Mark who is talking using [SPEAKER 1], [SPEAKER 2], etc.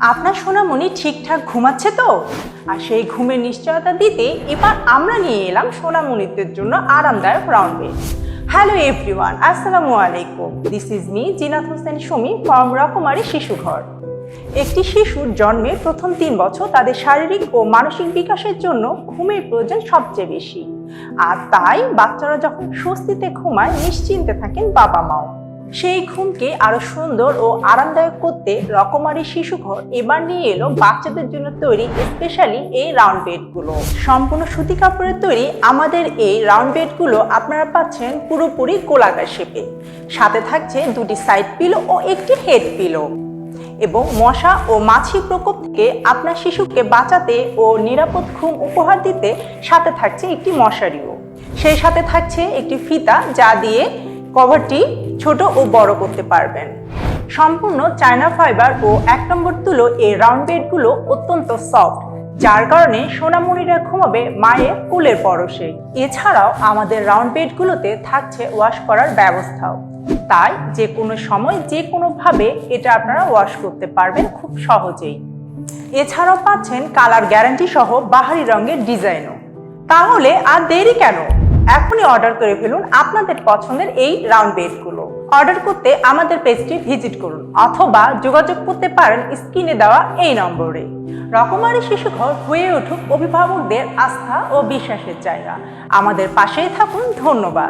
[SPEAKER 1] আপনার সোনামণি ঠিকঠাক ঘুমাচ্ছে তো? আর সেই ঘুমের নিশ্চয়তা দিতে এবার আমরা নিয়ে এলাম সোনামণিদের জন্য আরামদায়ক রাউন্ড বেড হ্যালো এভরিওয়ান আসসালামু আলাইকুম। This is me Zinat Hossain Sumi from Rokomari শিশু ঘর একটি শিশুর জন্মের প্রথম তিন বছর তাদের শারীরিক ও মানসিক বিকাশের জন্য ঘুমের প্রয়োজন সবচেয়ে বেশি। আর তাই বাচ্চারা যখন স্বস্তিতে ঘুমায়, নিশ্চিন্তে থাকেন বাবা মাও সেই ঘুমকে আরও সুন্দর ও আরামদায়ক করতে রকমারি শিশু ঘর এবার নিয়ে এলো বাচ্চাদের জন্য তৈরি স্পেশালি এই রাউন্ড বেডগুলো সম্পূর্ণ সুতি কাপড়ের তৈরি আমাদের এই রাউন্ড বেডগুলো আপনারা পাচ্ছেন পুরোপুরি গোলাকার শেপে সাথে থাকছে দুটি সাইড পিলো ও একটি হেড পিলো এবং মশা ও মাছি প্রকোপ থেকে আপনার শিশুকে বাঁচাতে ও নিরাপদ ঘুম উপহার দিতে সাথে থাকছে একটি মশারিও। সেই সাথে থাকছে একটি ফিতা যা দিয়ে কভারটি ছোট ও বড় করতে পারবেন। সম্পূর্ণ চায়না ফাইবার ও এক নম্বর তুলো এই রাউন্ড বেডগুলো অত্যন্ত সফট যার কারণে সোনামণিরা ঘুমাবে মায়ের কুলের পরশে। এছাড়াও আমাদের রাউন্ড বেডগুলোতে থাকছে ওয়াশ করার ব্যবস্থাও। তাই যে কোনো সময় যে কোনোভাবে এটা আপনারা ওয়াশ করতে পারবেন খুব সহজেই। এছাড়াও পাচ্ছেন কালার গ্যারান্টি সহ বাহারি রঙের ডিজাইনও তাহলে আর দেরি কেন? এখনই অর্ডার করে ফেলুন আপনাদের পছন্দের এই রাউন্ড বেডগুলো অর্ডার করতে আমাদের পেজটি ভিজিট করুন অথবা যোগাযোগ করতে পারেন স্ক্রিনে দেওয়া এই নম্বরে। রকমারি শিশু শিশুঘর হয়ে উঠুক অভিভাবকদের আস্থা ও বিশ্বাসের জায়গা। আমাদের পাশেই থাকুন, ধন্যবাদ।